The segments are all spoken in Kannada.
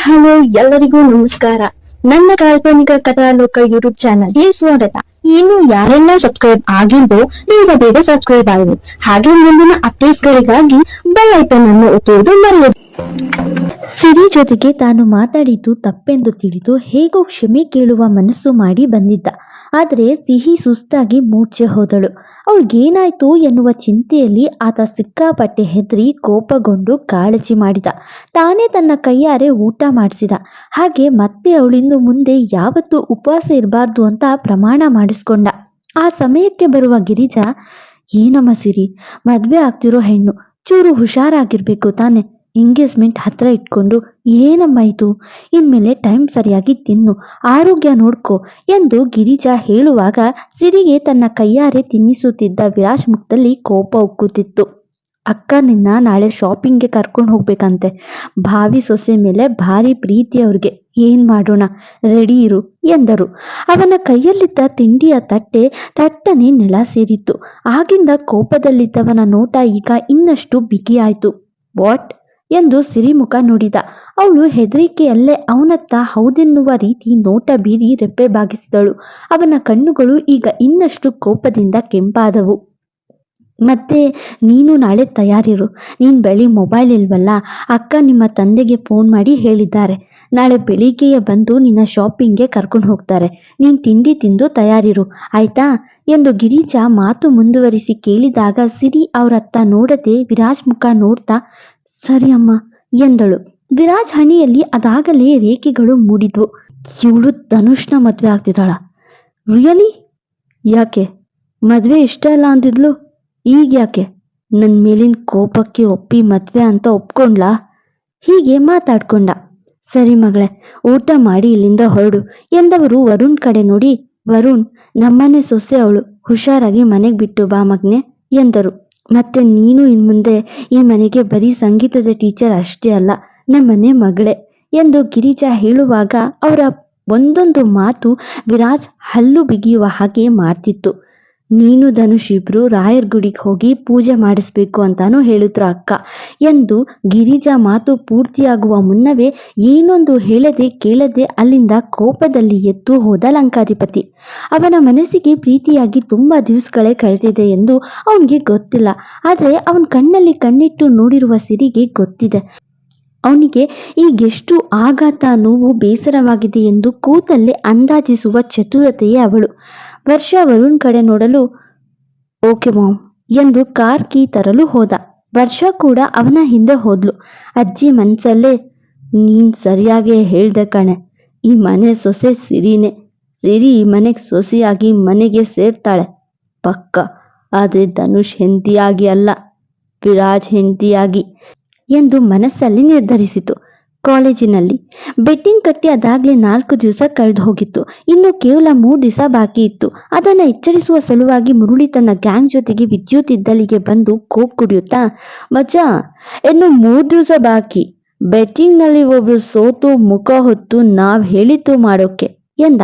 ಹಲೋ, ಎಲ್ಲರಿಗೂ ನಮಸ್ಕಾರ. ನನ್ನ ಕಾಲ್ಪನಿಕ ಕಥಾಲೋಕ ಯೂಟ್ಯೂಬ್ ಚಾನಲ್ಗೆ ಸ್ವಾಗತ. ಇನ್ನು ಯಾರೆಲ್ಲ ಸಬ್ಸ್ಕ್ರೈಬ್ ಆಗಿದ್ದೋ ಬೇಗ ಬೇಗ ಸಬ್ಸ್ಕ್ರೈಬ್ ಆಗಿ. ಹಾಗೆ ಮುಂದಿನ ಅಪ್ಡೇಟ್ಸ್ ಗಳಿಗಾಗಿ ಬೆಲ್ ಐಕನ್ ಅನ್ನು ಒತ್ತುವುದು ಮರೆಯದು. ಸಿರಿ ಜೊತೆಗೆ ತಾನು ಮಾತಾಡಿದ್ದು ತಪ್ಪೆಂದು ತಿಳಿದು ಹೇಗೋ ಕ್ಷಮೆ ಕೇಳುವ ಮನಸ್ಸು ಮಾಡಿ ಬಂದಿದ್ದ. ಆದರೆ ಸಿಹಿ ಸುಸ್ತಾಗಿ ಮೂರ್ಛೆ ಹೋದಳು. ಅವಳಿಗೇನಾಯ್ತು ಎನ್ನುವ ಚಿಂತೆಯಲ್ಲಿ ಆತ ಸಿಕ್ಕಾಪಟ್ಟೆ ಹೆದರಿ ಕೋಪಗೊಂಡು ಕಾಳಜಿ ಮಾಡಿದ. ತಾನೇ ತನ್ನ ಕೈಯಾರೆ ಊಟ ಮಾಡಿಸಿದ. ಹಾಗೆ ಮತ್ತೆ ಅವಳಿಂದು ಮುಂದೆ ಯಾವತ್ತೂ ಉಪವಾಸ ಇರಬಾರ್ದು ಅಂತ ಪ್ರಮಾಣ ಮಾಡಿಸ್ಕೊಂಡ. ಆ ಸಮಯಕ್ಕೆ ಬರುವ ಗಿರಿಜಾ, ಏನಮ್ಮ ಸಿರಿ, ಮದ್ವೆ ಆಗ್ತಿರೋ ಹೆಣ್ಣು, ಚೂರು ಹುಷಾರಾಗಿರ್ಬೇಕು ತಾನೆ. ಎಂಗೇಜ್ಮೆಂಟ್ ಹತ್ರ ಇಟ್ಕೊಂಡು ಏನಮ್ಮ ಇನ್ಮೇಲೆ ಟೈಮ್ ಸರಿಯಾಗಿ ತಿನ್ನು. ಆರೋಗ್ಯ ನೋಡ್ಕೋ ಎಂದು ಗಿರಿಜಾ ಹೇಳುವಾಗ ಸಿರಿಗೆ ತನ್ನ ಕೈಯಾರೆ ತಿನ್ನಿಸುತ್ತಿದ್ದ ವಿರಾಜ್ ಮುಖದಲ್ಲಿ ಕೋಪ ಉಕ್ಕುತ್ತಿತ್ತು. ಅಕ್ಕ, ನಿನ್ನ ನಾಳೆ ಶಾಪಿಂಗ್ಗೆ ಕರ್ಕೊಂಡು ಹೋಗ್ಬೇಕಂತೆ. ಭಾವಿ ಸೊಸೆ ಮೇಲೆ ಭಾರಿ ಪ್ರೀತಿ ಅವ್ರಿಗೆ. ಏನ್ ಮಾಡೋಣ? ರೆಡಿ ಇರು ಎಂದರು. ಅವನ ಕೈಯಲ್ಲಿದ್ದ ತಿಂಡಿಯ ತಟ್ಟೆ ತಟ್ಟನೆ ನೆಲ ಸೇರಿತ್ತು. ಆಗಿಂದ ಕೋಪದಲ್ಲಿದ್ದವನ ನೋಟ ಈಗ ಇನ್ನಷ್ಟು ಬಿಗಿಯಾಯ್ತು. ವಾಟ್ ಎಂದು ಸಿರಿಮುಖ ನೋಡಿದ. ಅವಳು ಹೆದರಿಕೆಯಲ್ಲೇ ಅವನತ್ತ ಹೌದೆನ್ನುವ ರೀತಿ ನೋಟ ಬೀರಿ ರೆಪ್ಪೆ ಬಾಗಿಸಿದಳು. ಅವನ ಕಣ್ಣುಗಳು ಈಗ ಇನ್ನಷ್ಟು ಕೋಪದಿಂದ ಕೆಂಪಾದವು. ಮತ್ತೆ, ನೀನು ನಾಳೆ ತಯಾರಿರು. ನೀನು ಬಳಿ ಮೊಬೈಲ್ ಇಲ್ವಲ್ಲ? ಅಕ್ಕ ನಿಮ್ಮ ತಂದೆಗೆ ಫೋನ್ ಮಾಡಿ ಹೇಳಿದ್ದಾರೆ. ನಾಳೆ ಬೆಳಿಗ್ಗೆಯೇ ಬಂದು ನಿನ್ನ ಶಾಪಿಂಗ್ಗೆ ಕರ್ಕೊಂಡು ಹೋಗ್ತಾರೆ. ನೀನು ತಿಂಡಿ ತಿಂದು ತಯಾರಿರು. ಆಯ್ತಾ? ಎಂದು ಗಿರಿಜಾ ಮಾತು ಮುಂದುವರಿಸಿ ಕೇಳಿದಾಗ ಸಿರಿ ಅವರತ್ತ ನೋಡದೆ ವಿರಾಜ್ ಮುಖ ನೋಡ್ತಾ ಸರಿ ಅಮ್ಮ, ಎಂದಳು. ವಿರಾಜ್ ಹಣಿಯಲ್ಲಿ ಅದಾಗಲೇ ರೇಖೆಗಳು ಮೂಡಿದ್ವು. ಇವಳು ಧನುಷ್ನ ಮದ್ವೆ ಆಗ್ತಿದ್ದಾಳ. ರಿಯಲಿ? ಯಾಕೆ? ಮದ್ವೆ ಇಷ್ಟ ಅಲ್ಲ ಅಂದಿದ್ಲು? ಈಗ ಯಾಕೆ ನನ್ನ ಮೇಲಿನ ಕೋಪಕ್ಕೆ ಒಪ್ಪಿ ಮದ್ವೆ ಅಂತ ಒಪ್ಕೊಂಡ್ಲಾ? ಹೀಗೆ ಮಾತಾಡ್ಕೊಂಡ. ಸರಿ ಮಗಳೇ, ಊಟ ಮಾಡಿ ಇಲ್ಲಿಂದ ಹೊರಡು ಎಂದವರು ವರುಣ್ ಕಡೆ ನೋಡಿ. ವರುಣ್, ನಮ್ಮನೆ ಸೊಸೆ ಅವಳು, ಹುಷಾರಾಗಿ ಮನೆಗೆ ಬಿಟ್ಟು ಬಾ ಮಗ್ನೆ, ಎಂದರು. ಮತ್ತೆ ನೀನು ಇನ್ಮುಂದೆ ಈ ಮನೆಗೆ ಬರೀ ಸಂಗೀತದ ಟೀಚರ್ ಅಷ್ಟೇ ಅಲ್ಲ ನಮ್ಮನೆ ಮಗಳೇ ಎಂದು ಗಿರಿಜಾ ಹೇಳುವಾಗ ಅವರ ಒಂದೊಂದು ಮಾತು ವಿರಾಜ್ ಹಲ್ಲು ಬಿಗಿಯುವ ಹಾಗೆ ಮಾಡ್ತಿತ್ತು. ನೀನು ಧನುಷ್ ಇಬ್ರು ರಾಯರ್ ಗುಡಿಗೆ ಹೋಗಿ ಪೂಜೆ ಮಾಡಿಸ್ಬೇಕು ಅಂತಾನು ಹೇಳಿದ್ರು ಅಕ್ಕ. ಎಂದು ಗಿರಿಜಾ ಮಾತು ಪೂರ್ತಿಯಾಗುವ ಮುನ್ನವೇ ಏನೊಂದು ಹೇಳದೆ ಕೇಳದೆ ಅಲ್ಲಿಂದ ಕೋಪದಲ್ಲಿ ಎದ್ದು ಹೋದ ಲಂಕಾಧಿಪತಿ. ಅವನ ಮನಸ್ಸಿಗೆ ಪ್ರೀತಿಯಾಗಿ ತುಂಬಾ ದಿವಸಗಳೇ ಕಳೆದಿದೆ ಎಂದು ಅವನಿಗೆ ಗೊತ್ತಿಲ್ಲ. ಆದರೆ ಅವನ ಕಣ್ಣಲ್ಲಿ ಕಣ್ಣಿಟ್ಟು ನೋಡಿರುವ ಸಿರಿಗೆ ಗೊತ್ತಿದೆ. ಅವನಿಗೆ ಈಗೆಷ್ಟು ಆಘಾತ, ನೋವು, ಬೇಸರವಾಗಿದೆ ಎಂದು ಕೂತಲ್ಲೇ ಅಂದಾಜಿಸುವ ಚತುರತೆಯೇ ಅವಳು. ವರ್ಷ ವರುಣ್ ಕಡೆ ನೋಡಲು, ಓಕೆ ಮಾಮ್ ಎಂದು ಕಾರ್ ಕೀ ತರಲು ಹೋದ. ವರ್ಷ ಕೂಡ ಅವನ ಹಿಂದೆ ಹೋದ್ಲು. ಅಜ್ಜಿ ಮನ್ಸಲ್ಲೇ, ನೀನ್ ಸರಿಯಾಗೇ ಹೇಳ್ದೆ ಕಣೆ, ಈ ಮನೆ ಸೊಸೆ ಸಿರಿನೇ, ಸಿರಿ ಈ ಮನೆಗೆ ಸೊಸೆಯಾಗಿ ಮನೆಗೆ ಸೇರ್ತಾಳೆ, ಪಕ್ಕ. ಆದರೆ ಧನುಷ್ ಹೆಂಡತಿಯಾಗಿ ಅಲ್ಲ ವಿರಾಜ್ ಹೆಂಡತಿಯಾಗಿ ಎಂದು ಮನಸ್ಸಲ್ಲಿ ನಿರ್ಧರಿಸಿತು. ಕಾಲೇಜಿನಲ್ಲಿ. ಬೆಟ್ಟಿಂಗ್ ಕಟ್ಟಿ ಅದಾಗಲೇ ನಾಲ್ಕು ದಿವಸ ಕಳೆದು ಹೋಗಿತ್ತು. ಇನ್ನು ಕೇವಲ ಮೂರು ದಿವಸ ಬಾಕಿ ಇತ್ತು. ಅದನ್ನು ಎಚ್ಚರಿಸುವ ಸಲುವಾಗಿ ಮುರುಳಿ ತನ್ನ ಗ್ಯಾಂಗ್ ಜೊತೆಗೆ ವಿದ್ಯುತ್ ಇದ್ದಲ್ಲಿಗೆ ಬಂದು ಕೋಕ್ ಕುಡಿಯುತ್ತಾ ಮಜಾ ಇನ್ನು ಮೂರು ದಿವಸ ಬಾಕಿ. ಬೆಟ್ಟಿಂಗ್ನಲ್ಲಿ ಒಬ್ರು ಸೋತು, ಮುಖ ಹೊತ್ತು ನಾವ್ ಹೇಳಿತು ಮಾಡೋಕೆ ಎಂದ.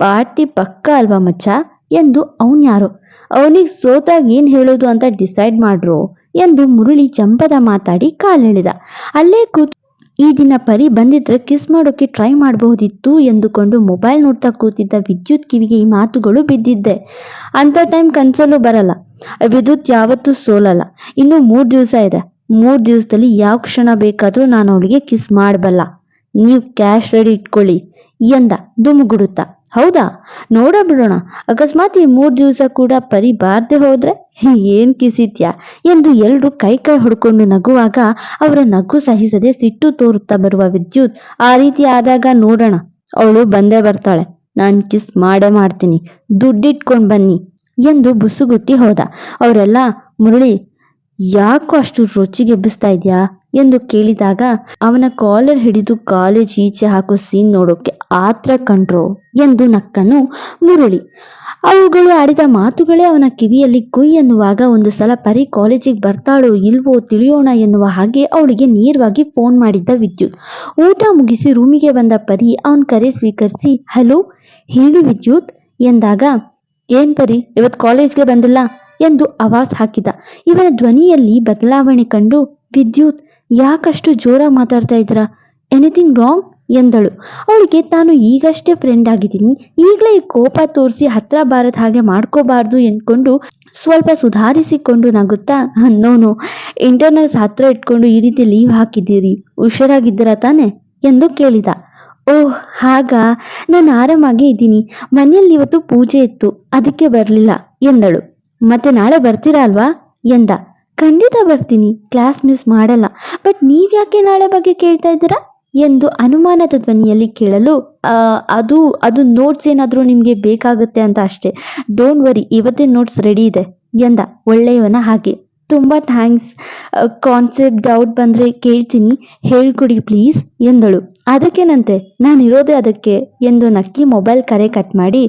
ಪಾರ್ಟಿ ಪಕ್ಕ ಅಲ್ವಾ ಮಚ್ಚ? ಎಂದು ಅವನ್ಯಾರೋ ಅವನಿಗೆ ಸೋತಾಗ ಏನ್ ಹೇಳೋದು ಅಂತ ಡಿಸೈಡ್ ಮಾಡ್ರು? ಎಂದು ಮುರುಳಿ ಚಂಪದ ಮಾತಾಡಿ ಕಾಲೆಳೆದ. ಅಲ್ಲೇ ಕೂತು ಈ ದಿನ ಪರಿ ಬಂದಿದ್ರೆ ಕಿಸ್ ಮಾಡೋಕೆ ಟ್ರೈ ಮಾಡಬಹುದಿತ್ತು ಎಂದುಕೊಂಡು ಮೊಬೈಲ್ ನೋಡ್ತಾ ಕೂತಿದ್ದ ವಿದ್ಯುತ್ ಕಿವಿಗೆ ಈ ಮಾತುಗಳು ಬಿದ್ದಿದ್ದೆ. ಅಂತ ಟೈಮ್ ಕನ್ಸಲ್ಲೂ ಬರಲ್ಲ. ವಿದ್ಯುತ್ ಯಾವತ್ತೂ ಸೋಲಲ್ಲ. ಇನ್ನು ಮೂರು ದಿವಸ ಇದೆ. ಮೂರು ದಿವಸದಲ್ಲಿ ಯಾವ ಕ್ಷಣ ಬೇಕಾದರೂ ನಾನು ಅವಳಿಗೆ ಕಿಸ್ ಮಾಡಬಲ್ಲ. ನೀವು ಕ್ಯಾಶ್ ರೆಡಿ ಇಟ್ಕೊಳ್ಳಿ ಎಂದ ದುಮುಗುಡುತ್ತಾ ಹೌದಾ? ನೋಡ ಬಿಡೋಣ. ಅಕಸ್ಮಾತ್ ಈ ಮೂರು ದಿವಸ ಕೂಡ ಪರಿ ಬಾರದೆ ಹೋದ್ರೆ? ಏನ್ ಕಿಸಿತ್ಯಾ? ಎಂದು ಎಲ್ರು ಕೈ ಕೈ ಹೊಡ್ಕೊಂಡು ನಗುವಾಗ ಅವರ ನಗು ಸಹಿಸದೆ ಸಿಟ್ಟು ತೋರುತ್ತಾ ಬರುವ ವಿದ್ಯುತ್ ಆ ರೀತಿ ಆದಾಗ ನೋಡೋಣ. ಅವಳು ಬಂದೇ ಬರ್ತಾಳೆ. ನಾನ್ ಕಿಸ್ ಮಾಡೇ ಮಾಡ್ತೀನಿ. ದುಡ್ಡಿಟ್ಕೊಂಡ್ ಬನ್ನಿ ಎಂದು ಬುಸುಗುಟ್ಟಿ ಹೋದ. ಅವರೆಲ್ಲ, ಮುರಳಿ, ಯಾಕೋ ಅಷ್ಟು ರುಚಿಗೆ ಎಬ್ಬಿಸ್ತಾ ಇದ್ಯಾ? ಎಂದು ಕೇಳಿದಾಗ, ಅವನ ಕಾಲರ್ ಹಿಡಿದು ಕಾಲೇಜ್ ಈಚೆ ಹಾಕೋ ಸೀನ್ ನೋಡೋಕೆ ಆತ್ರ ಕಂಡ್ರು ಎಂದು ನಕ್ಕನು ಮುರಳಿ. ಅವುಗಳು ಆಡಿದ ಮಾತುಗಳೇ ಅವನ ಕಿವಿಯಲ್ಲಿ ಕುಯ್ ಎನ್ನುವಾಗ ಒಂದು ಸಲ ಪರಿ ಕಾಲೇಜಿಗೆ ಬರ್ತಾಳೋ ಇಲ್ವೋ ತಿಳಿಯೋಣ ಎನ್ನುವ ಹಾಗೆ ಅವಳಿಗೆ ನೇರವಾಗಿ ಫೋನ್ ಮಾಡಿದ್ದ ವಿದ್ಯುತ್. ಊಟ ಮುಗಿಸಿ ರೂಮಿಗೆ ಬಂದ ಪರಿ ಅವನ ಕರೆ ಸ್ವೀಕರಿಸಿ, ಹಲೋ, ಹೇಳಿ ವಿದ್ಯುತ್, ಎಂದಾಗ, ಏನ್ ಪರಿ ಇವತ್ತು ಕಾಲೇಜ್ಗೆ ಬಂದಿಲ್ಲ? ಎಂದು ಆವಾಜ್ ಹಾಕಿದ. ಇವನ ಧ್ವನಿಯಲ್ಲಿ ಬದಲಾವಣೆ ಕಂಡು, ವಿದ್ಯುತ್, ಯಾಕಷ್ಟು ಜೋರ ಮಾತಾಡ್ತಾ ಇದ್ರ ಎನಿಥಿಂಗ್ ರಾಂಗ್ ಎಂದಳು. ಅವಳಿಗೆ, ತಾನು ಈಗಷ್ಟೇ ಫ್ರೆಂಡ್ ಆಗಿದ್ದೀನಿ. ಈಗಲೇ ಕೋಪ ತೋರಿಸಿ ಹತ್ರ ಬಾರದ ಹಾಗೆ ಮಾಡ್ಕೋಬಾರ್ದು ಎಂದ್ಕೊಂಡು ಸ್ವಲ್ಪ ಸುಧಾರಿಸಿಕೊಂಡು ನಗುತ್ತಾ, ನೋನು ಇಂಟರ್ನಲ್ಸ್ ಹತ್ರ ಇಟ್ಕೊಂಡು ಈ ರೀತಿ ಲೀವ್ ಹಾಕಿದ್ದೀರಿ. ಹುಷಾರಾಗಿದ್ದೀರಾ ತಾನೆ? ಎಂದು ಕೇಳಿದ. ಓಹ್, ಹಾಗಾ. ನಾನು ಆರಾಮಾಗಿ ಇದ್ದೀನಿ. ಮನೆಯಲ್ಲಿ ಇವತ್ತು ಪೂಜೆ ಇತ್ತು. ಅದಕ್ಕೆ ಬರಲಿಲ್ಲ, ಎಂದಳು. ಮತ್ತೆ ನಾಳೆ ಬರ್ತೀರಾ ಅಲ್ವಾ? ಎಂದ. ಖಂಡಿತ ಬರ್ತೀನಿ. ಕ್ಲಾಸ್ ಮಿಸ್ ಮಾಡಲ್ಲ. ಬಟ್ ನೀವ್ಯಾಕೆ ನಾಳೆ ಬಗ್ಗೆ ಕೇಳ್ತಾ ಇದ್ದೀರಾ? ಎಂದು ಅನುಮಾನದ ಧ್ವನಿಯಲ್ಲಿ ಕೇಳಲು ಅದು ಅದು ನೋಟ್ಸ್ ಏನಾದರೂ ನಿಮಗೆ ಬೇಕಾಗುತ್ತೆ ಅಂತ ಅಷ್ಟೇ. ಡೋಂಟ್ ವರಿ ಇವತ್ತೇ ನೋಟ್ಸ್ ರೆಡಿ ಇದೆ ಎಂದ ಒಳ್ಳೆಯವನ ಹಾಗೆ. ತುಂಬ ಥ್ಯಾಂಕ್ಸ್ ಕಾನ್ಸೆಪ್ಟ್ ಡೌಟ್ ಬಂದರೆ ಕೇಳ್ತೀನಿ. ಹೇಳ್ಕೊಡಿ ಪ್ಲೀಸ್ ಎಂದಳು. ಅದಕ್ಕೇನಂತೆ ನಾನು ಇರೋದೇ ಅದಕ್ಕೆ ಎಂದು ನಕ್ಕಿ ಮೊಬೈಲ್ ಕರೆ ಕಟ್ ಮಾಡಿ,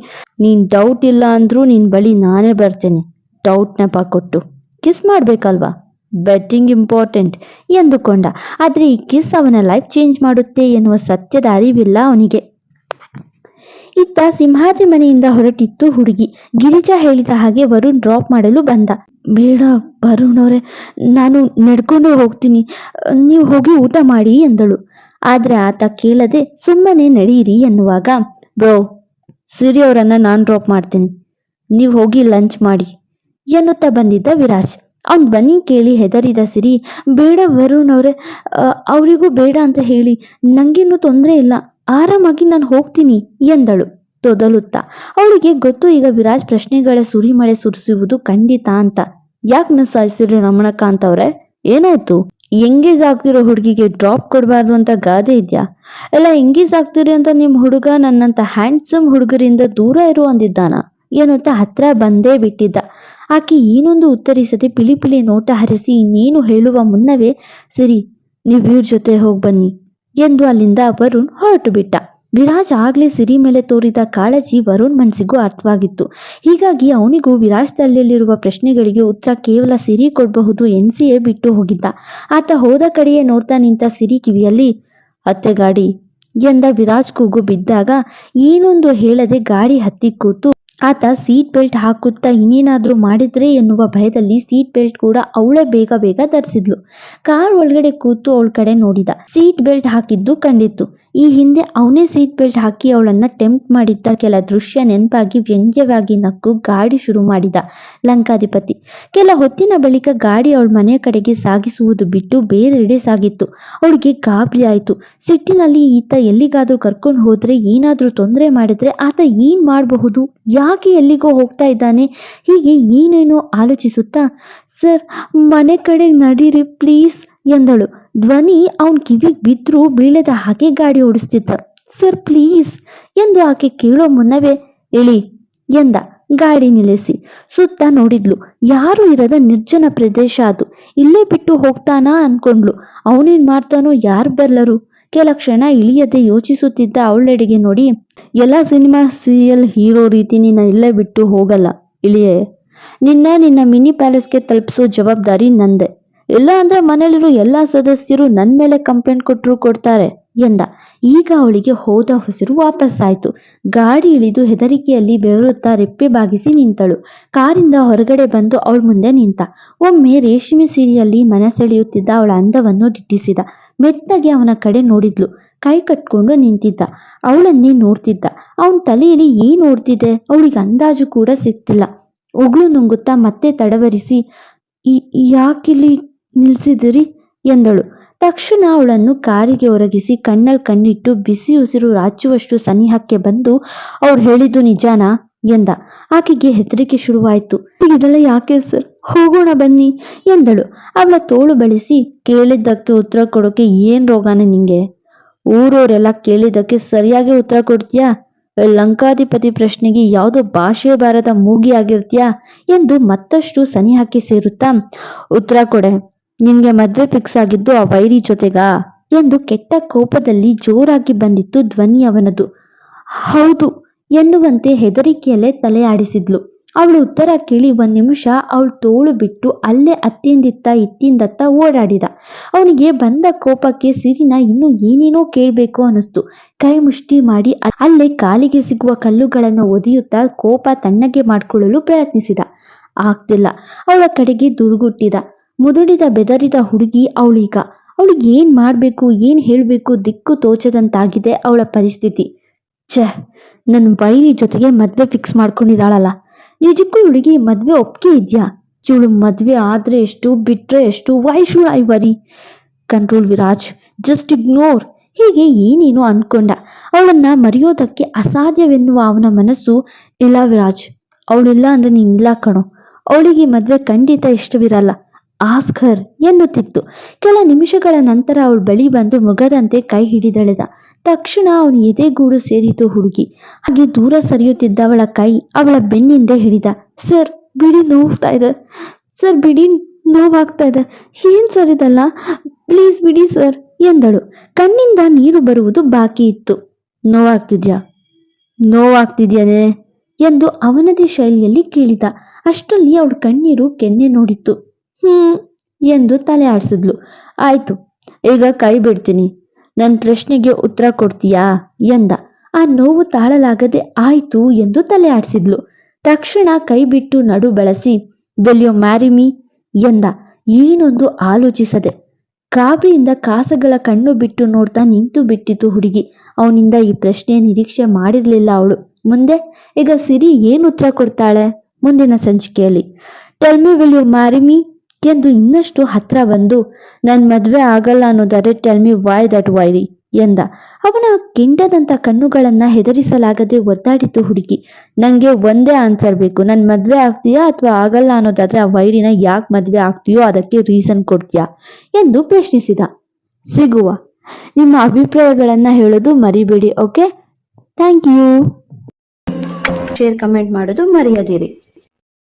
ನೀನು ಡೌಟ್ ಇಲ್ಲ ಅಂದರೂ ನಿನ್ನ ಬಳಿ ನಾನೇ ಬರ್ತೇನೆ. ಡೌಟ್ ನೆಪ ಕೊಟ್ಟು. ಕಿಸ್ ಮಾಡಬೇಕಲ್ವಾ? ಬೆಟ್ಟಿಂಗ್ ಇಂಪಾರ್ಟೆಂಟ್ ಎಂದುಕೊಂಡ. ಆದರೆ ಈ ಕಿಸ್ ಅವನ ಲೈಫ್ ಚೇಂಜ್ ಮಾಡುತ್ತೆ ಎನ್ನುವ ಸತ್ಯದ ಅರಿವಿಲ್ಲ ಅವನಿಗೆ. ಇತ್ತ ಸಿಂಹಾದ್ರಿ ಮನೆಯಿಂದ ಹೊರಟಿತ್ತು ಹುಡುಗಿ. ಗಿರಿಜಾ ಹೇಳಿದ ಹಾಗೆ ವರುಣ್ ಡ್ರಾಪ್ ಮಾಡಲು ಬಂದ. ಬೇಡ ವರುಣ್ ಅವರೇ, ನಾನು ನಡ್ಕೊಂಡು ಹೋಗ್ತೀನಿ. ನೀವು ಹೋಗಿ ಊಟ ಮಾಡಿ ಎಂದಳು. ಆದ್ರೆ ಆತ ಕೇಳದೆ, ಸುಮ್ಮನೆ ನಡೆಯಿರಿ ಎನ್ನುವಾಗ, ಬ್ರೋ ಸಿರಿ ಅವರನ್ನ ನಾನು ಡ್ರಾಪ್ ಮಾಡ್ತೀನಿ. ನೀವು ಹೋಗಿ ಲಂಚ್ ಮಾಡಿ, ಎನ್ನುತ್ತಾ ಬಂದಿದ್ದ ವಿರಾಜ್. ಅವ್ನ್ ಬನ್ನಿ ಕೇಳಿ, ಹೆದರಿದ ಸಿರಿ. ಬೇಡ ವರುಣ್ ಅವರೇ ಅವರಿಗೂ ಬೇಡ ಅಂತ ಹೇಳಿ. ನಂಗೇನು ತೊಂದರೆ ಇಲ್ಲ. ಆರಾಮಾಗಿ ನಾನು ಹೋಗ್ತೀನಿ ಎಂದಳು ತೊದಲುತ್ತಾ. ಅವಳಿಗೆ ಗೊತ್ತು, ಈಗ ವಿರಾಜ್ ಪ್ರಶ್ನೆಗಳ ಸುರಿಮಳೆ ಸುರಿಸುವುದು ಖಂಡಿತ ಅಂತ. ಯಾಕೆ ಮಿಸ್ ಆಯ್ಸಿರು ರಮಣಕಾಂತ್ ಅವ್ರೆ ಏನಾಯ್ತು? ಎಂಗೇಜ್ ಆಗ್ತಿರೋ ಹುಡುಗಿಗೆ ಡ್ರಾಪ್ ಕೊಡಬಾರ್ದು ಅಂತ ಗಾದೆ ಇದೆಯಾ? ಎಲ್ಲ ಎಂಗೇಜ್ ಆಗ್ತೀರಿ ಅಂತ ನಿಮ್ಮ ಹುಡುಗ ನನ್ನಂತ ಹ್ಯಾಂಡ್ಸಮ್ ಹುಡುಗರಿಂದ ದೂರ ಇರು ಅಂದಿದ್ದಾನ? ಏನಂತ ಹತ್ರ ಬಂದೇ ಬಿಟ್ಟಿದ್ದ. ಆಕೆ ಏನೊಂದು ಉತ್ತರಿಸದೆ ಪಿಳಿ ಪಿಳಿ ನೋಟ ಹರಿಸಿ ಇನ್ನೇನು ಹೇಳುವ ಮುನ್ನವೇ, ಸರಿ ನೀವ್ಯೂರ್ ಇವ್ರ ಜೊತೆ ಹೋಗಿ ಬನ್ನಿ ಎಂದು ಅಲ್ಲಿಂದ ವರುಣ್ ಹೊರಟು ಬಿಟ್ಟ. ವಿರಾಜ್ ಆಗ್ಲೇ ಸಿರಿ ಮೇಲೆ ತೋರಿದ ಕಾಳಜಿ ವರುಣ್ ಮನಸ್ಸಿಗೂ ಅರ್ಥವಾಗಿತ್ತು. ಹೀಗಾಗಿ ಅವನಿಗೂ ವಿರಾಜ್ ತಲೆಯಲ್ಲಿರುವ ಪ್ರಶ್ನೆಗಳಿಗೆ ಉತ್ತರ ಕೇವಲ ಸಿರಿ ಕೊಡಬಹುದು ಎನ್ಸಿಯೇ ಬಿಟ್ಟು ಹೋಗಿದ್ದ. ಆತ ಹೋದ ಕಡೆಯೇ ನೋಡ್ತಾ ನಿಂತ ಸಿರಿ ಕಿವಿಯಲ್ಲಿ, ಅತ್ತೆ ಗಾಡಿ ಎಂದ ವಿರಾಜ್ ಕೂಗು ಬಿದ್ದಾಗ, ಏನೊಂದು ಹೇಳದೆ ಗಾಡಿ ಹತ್ತಿ ಕೂತು ಆತ ಸೀಟ್ ಬೆಲ್ಟ್ ಹಾಕುತ್ತಾ ಇನ್ನೇನಾದರೂ ಮಾಡಿದ್ರೆ ಎನ್ನುವ ಭಯದಲ್ಲಿ ಸೀಟ್ ಬೆಲ್ಟ್ ಕೂಡ ಅವಳೇ ಬೇಗ ಬೇಗ ಧರಿಸಿದ್ಲು ಕಾರ್ ಒಳಗಡೆ ಕೂತು ಅವಳ ಕಡೆ ನೋಡಿದ. ಸೀಟ್ ಬೆಲ್ಟ್ ಹಾಕಿದ್ದು ಕಂಡಿತ್ತು. ಈ ಹಿಂದೆ ಅವನೇ ಸೀಟ್ ಬೆಲ್ಟ್ ಹಾಕಿ ಅವಳನ್ನ ಟೆಂಪ್ಟ್ ಮಾಡಿದ್ದ ಕೆಲ ದೃಶ್ಯ ನೆನಪಾಗಿ ವ್ಯಂಗ್ಯವಾಗಿ ನಕ್ಕು ಗಾಡಿ ಶುರು ಮಾಡಿದ ಲಂಕಾಧಿಪತಿ. ಕೆಲ ಹೊತ್ತಿನ ಬಳಿಕ ಗಾಡಿ ಅವಳ ಮನೆಯ ಕಡೆಗೆ ಸಾಗಿಸುವುದು ಬಿಟ್ಟು ಬೇರೆಡೆ ಸಾಗಿತ್ತು. ಅವಳಿಗೆ ಗಾಬರಿ ಆಯಿತು. ಸಿಟ್ಟಿನಲ್ಲಿ ಈತ ಎಲ್ಲಿಗಾದ್ರೂ ಕರ್ಕೊಂಡು ಹೋದ್ರೆ ಏನಾದರೂ ತೊಂದರೆ ಮಾಡಿದ್ರೆ ಆತ ಏನು ಮಾಡಬಹುದು? ಯಾಕೆ ಎಲ್ಲಿಗೋ ಹೋಗ್ತಾ ಇದ್ದಾನೆ? ಹೀಗೆ ಏನೇನೋ ಆಲೋಚಿಸುತ್ತಾ, ಸರ್, ಮನೆ ಕಡೆಗೆ ನಡೀರಿ ಪ್ಲೀಸ್ ಎಂದಳು. ಧ್ವನಿ ಅವನ್ ಕಿವಿಗೆ ಬಿದ್ರು ಬೀಳದ ಹಾಗೆ ಗಾಡಿ ಓಡಿಸ್ತಿದ್ದ. ಸರ್, ಪ್ಲೀಸ್, ಎಂದು ಆಕೆ ಕೇಳೋ ಮುನ್ನವೇ ಇಳಿ ಎಂದ. ಗಾಡಿ ನಿಲ್ಲಿಸಿ. ಸುತ್ತ ನೋಡಿದ್ಲು. ಯಾರು ಇರದ ನಿರ್ಜನ ಪ್ರದೇಶ ಅದು. ಇಲ್ಲೇ ಬಿಟ್ಟು ಹೋಗ್ತಾನಾ ಅನ್ಕೊಂಡ್ಲು ಅವನೇನ್ ಮಾಡ್ತಾನೋ ಯಾರು ಬರ್ಲರು? ಕೆಲ ಕ್ಷಣ ಇಳಿಯದೆ ಯೋಚಿಸುತ್ತಿದ್ದ ಅವಳೆಡೆಗೆ ನೋಡಿ, ಎಲ್ಲ ಸಿನಿಮಾ, ಸೀರಿಯಲ್ ಹೀರೋ ರೀತಿ ನಿನ್ನ ಇಲ್ಲೇ ಬಿಟ್ಟು ಹೋಗಲ್ಲ, ಇಳಿಯೇ. ನಿನ್ನ ನಿನ್ನ ಮಿನಿ ಪ್ಯಾಲೇಸ್ಗೆ ತಲುಪಿಸೋ ಜವಾಬ್ದಾರಿ ನಂದೆ. ಇಲ್ಲ ಅಂದ್ರೆ ಮನೇಲಿರೋ ಎಲ್ಲಾ ಸದಸ್ಯರು ನನ್ ಮೇಲೆ ಕಂಪ್ಲೇಂಟ್ ಕೊಟ್ಟರು ಕೊಡ್ತಾರೆ ಎಂದ. ಈಗ ಅವಳಿಗೆ ಹೋದ ಹೊಸರು ವಾಪಸ್ಸಾಯ್ತು ಗಾಡಿ ಇಳಿದು ಹೆದರಿಕೆಯಲ್ಲಿ ಬೆವರುತ್ತಾ ರೆಪ್ಪೆ ಬಾಗಿಸಿ ನಿಂತಳು. ಕಾರಿಂದ ಹೊರಗಡೆ ಬಂದು ಅವಳ ಮುಂದೆ ನಿಂತ. ಒಮ್ಮೆ ರೇಷ್ಮೆ ಸೀರೆಯಲ್ಲಿ ಮನಸೆಳೆಯುತ್ತಿದ್ದ ಅವಳ ಅಂದವನ್ನು ದಿಟ್ಟಿಸಿದ. ಮೆತ್ತಗೆ ಅವನ ಕಡೆ ನೋಡಿದ್ಲು. ಕೈ ಕಟ್ಕೊಂಡು ನಿಂತಿದ್ದ. ಅವಳನ್ನೇ ನೋಡ್ತಿದ್ದ. ಅವನ ತಲೆಯಲ್ಲಿ ಏನ್ ಓಡ್ತಿದೆ? ಅವಳಿಗೆ ಅಂದಾಜು ಕೂಡ ಸಿಗ್ತಿಲ್ಲ. ಉಗುಳು ನುಂಗುತ್ತಾ ಮತ್ತೆ ತಡವರಿಸಿ, "ಈ- ಯಾಕಿಲ್ಲಿ ನಿಲ್ಸಿದಿರಿ ಎಂದಳು. ತಕ್ಷಣ ಅವಳನ್ನು ಕಾರಿಗೆ ಒರಗಿಸಿ ಕಣ್ಣಲ್ಲಿ ಕಣ್ಣಿಟ್ಟು ಬಿಸಿ ಉಸಿರು ರಾಚುವಷ್ಟು ಸನಿಹಕ್ಕೆ ಬಂದು, ಅವ್ರು ಹೇಳಿದ್ದು ನಿಜಾನಾ? ಎಂದ. ಆಕೆಗೆ ಹೆದರಿಕೆ ಶುರುವಾಯಿತು. ಇದೆಲ್ಲ ಯಾಕೆ ಸರ್? ಹೋಗೋಣ ಬನ್ನಿ ಎಂದಳು. ಅವಳ ತೋಳು ಬಳಸಿ, ಕೇಳಿದ್ದಕ್ಕೆ ಉತ್ತರ ಕೊಡೋಕೆ ಏನ್ ರೋಗಾನೆ ನಿಂಗೆ? ಊರವರೆಲ್ಲ ಕೇಳಿದ್ದಕ್ಕೆ ಸರಿಯಾಗಿ ಉತ್ತರ ಕೊಡ್ತೀಯಾ? ಲಂಕಾಧಿಪತಿ ಪ್ರಶ್ನೆಗೆ ಯಾವುದೋ ಭಾಷೆ ಬಾರದ ಮೂಗಿ ಆಗಿರ್ತೀಯಾ ಎಂದು ಮತ್ತಷ್ಟು ಸನಿಹಕ್ಕೆ ಸೇರುತ್ತಾ, ಉತ್ತರ ಕೊಡೆ. ನಿನ್ಗೆ ಮದ್ವೆ ಫಿಕ್ಸ್ ಆಗಿದ್ದು ಆ ವೈರಿ ಜೊತೆಗಾ? ಎಂದು ಕೆಟ್ಟ ಕೋಪದಲ್ಲಿ ಜೋರಾಗಿ ಬಂದಿತ್ತು ಧ್ವನಿ ಅವನದು. ಹೌದು, ಎನ್ನುವಂತೆ ಹೆದರಿಕೆಯಲ್ಲೇ ತಲೆ ಆಡಿಸಿದ್ಲು. ಅವಳು ಉತ್ತರ ಕೇಳಿ ಒಂದ್ ನಿಮಿಷ ಅವಳು ತೋಳು ಬಿಟ್ಟು ಅಲ್ಲೇ ಅತ್ತಿಂದಿತ್ತ ಇತ್ತಿಂದತ್ತ ಓಡಾಡಿದ. ಅವನಿಗೆ ಬಂದ ಕೋಪಕ್ಕೆ ಸಿರಿನ ಇನ್ನೂ ಏನೇನೋ ಕೇಳಬೇಕು ಅನಿಸ್ತು ಕೈ ಮುಷ್ಟಿ ಮಾಡಿ ಅಲ್ಲೇ ಕಾಲಿಗೆ ಸಿಗುವ ಕಲ್ಲುಗಳನ್ನು ಒದೆಯುತ್ತಾ ಕೋಪ ತಣ್ಣಗೆ ಮಾಡಿಕೊಳ್ಳಲು ಪ್ರಯತ್ನಿಸಿದ. ಆಗ್ತಿಲ್ಲ, ಅವಳ ಕಡೆಗೆ ದುರುಗುಟ್ಟಿದ. ಮುದುಡಿದ ಬೆದರಿದ ಹುಡುಗಿ ಅವಳೀಗ. ಅವಳಿಗೆ ಏನು ಮಾಡಬೇಕು, ಏನು ಹೇಳಬೇಕು ದಿಕ್ಕು ತೋಚದಂತಾಗಿದೆ ಅವಳ ಪರಿಸ್ಥಿತಿ. ಛೆ ನನ್ನ ವೈರಿ ಜೊತೆಗೆ ಮದ್ವೆ ಫಿಕ್ಸ್ ಮಾಡ್ಕೊಂಡಿದ್ದಾಳಲ್ಲ. ನಿಜಕ್ಕೂ ಹುಡುಗಿ ಮದ್ವೆ ಒಪ್ಪಿಗೆ ಇದ್ಯಾ? ಇವಳು ಮದ್ವೆ ಆದ್ರೆ ಎಷ್ಟು, ಬಿಟ್ರೆ ಎಷ್ಟು? Why I worry control Viraj just ignore ಹೀಗೆ ಏನೇನೋ ಅನ್ಕೊಂಡ. ಅವಳನ್ನ ಮರೆಯೋದಕ್ಕೆ ಅಸಾಧ್ಯವೆನ್ನುವ ಅವನ ಮನಸ್ಸು ಇಲ್ಲ ವಿರಾಜ್. ಅವಳಿಲ್ಲ ಅಂದ್ರೆ ನೀನಿಲ್ಲ ಕಣೋ. ಅವಳಿಗೆ ಮದ್ವೆ ಖಂಡಿತ ಇಷ್ಟವಿರಲ್ಲ. ಆಸ್ಕರ್ ಎನ್ನುತ್ತಿತ್ತು. ಕೆಲ ನಿಮಿಷಗಳ ನಂತರ ಅವಳ ಬಳಿ ಬಂದು ಮುಗದಂತೆ ಕೈ ಹಿಡಿದಳೆದ. ತಕ್ಷಣ ಅವನ ಎದೆಗೂಡು ಸೇರಿತು ಹುಡುಗಿ. ಹಾಗೆ ದೂರ ಸರಿಯುತ್ತಿದ್ದ ಅವಳ ಕೈ ಅವಳ ಬೆನ್ನಿಂದ ಹಿಡಿದ. ಸರ್, ಬಿಡಿ ನೋವ್ತಾ ಇದೆ. ಸರ್, ಬಿಡಿ ನೋವಾಗ್ತಾ ಇದೆ. ಏನ್ ಸರ್ ಇದಲ್ಲ? ಪ್ಲೀಸ್ ಬಿಡಿ ಸರ್, ಎಂದಳು. ಕಣ್ಣಿಂದ ನೀರು ಬರುವುದು ಬಾಕಿ ಇತ್ತು. ನೋವಾಗ್ತಿದ್ಯಾ? ನೋವಾಗ್ತಿದ್ಯಾನೆ? ಎಂದು ಅವನದೇ ಶೈಲಿಯಲ್ಲಿ ಕೇಳಿದ. ಅಷ್ಟರಲ್ಲಿ ಅವಳ ಕಣ್ಣೀರು ಕೆನ್ನೆ ನೋಡಿತ್ತು. ಹ್ಮ್ ಎಂದು ತಲೆ ಆಡಿಸಿದ್ಲು. ಆಯ್ತು, ಈಗ ಕೈ ಬಿಡ್ತೀನಿ. ನನ್ನ ಪ್ರಶ್ನೆಗೆ ಉತ್ತರ ಕೊಡ್ತೀಯಾ? ಎಂದ. ಆ ನೋವು ತಾಳಲಾಗದೆ ಆಯ್ತು ಎಂದು ತಲೆ ಆಡಿಸಿದ್ಲು. ತಕ್ಷಣ ಕೈ ಬಿಟ್ಟು ನಡು ಬಳಸಿ ಬೆಲ್ಯೋ ಮ್ಯಾರಿಮಿ ಎಂದ. ಏನೊಂದು ಆಲೋಚಿಸದೆ. ಕಾಬ್ರಿಯಿಂದ ಕಾಸಗಳ ಕಣ್ಣು ಬಿಟ್ಟು ನೋಡ್ತಾ ನಿಂತು ಬಿಟ್ಟಿತು ಹುಡುಗಿ. ಅವನಿಂದ ಈ ಪ್ರಶ್ನೆ ನಿರೀಕ್ಷೆ ಮಾಡಿರ್ಲಿಲ್ಲ ಅವಳು. ಮುಂದೆ, ಈಗ ಸಿರಿ, ಏನು ಉತ್ತರ ಕೊಡ್ತಾಳೆ? ಮುಂದಿನ ಸಂಚಿಕೆಯಲ್ಲಿ. Tell me will you marry me ಎಂದು ಇನ್ನಷ್ಟು ಹತ್ರ ಬಂದು ನನ್ನ ಮದುವೆ ಆಗಲ್ಲ ಅನ್ನೋದಾದ್ರೆ ಟೆಲ್ ಮಿ ವೈ ದಟ್ ವೈರಿ ಎಂದ. ಅವನ ಕಿಂಡದಂಥ ಕಣ್ಣುಗಳನ್ನ ಹೆದರಿಸಲಾಗದೆ ಒದ್ದಾಡಿತು ಹುಡುಗಿ. ನನಗೆ ಒಂದೇ ಆನ್ಸರ್ ಬೇಕು. ನನ್ನ ಮದುವೆ ಆಗ್ತೀಯಾ ಅಥವಾ ಆಗಲ್ಲ ಅನ್ನೋದಾದ್ರೆ ಆ ವೈರಿನ ಯಾಕೆ ಮದುವೆ ಆಗ್ತೀಯೋ ಅದಕ್ಕೆ ರೀಸನ್ ಕೊಡ್ತೀಯಾ ಎಂದು ಪ್ರಶ್ನಿಸಿದ. ಸಿಗುವ. ನಿಮ್ಮ ಅಭಿಪ್ರಾಯಗಳನ್ನ ಹೇಳೋದು ಮರಿಬೇಡಿ okay thank you share comment ಮಾಡೋದು ಮರೆಯದಿರಿ.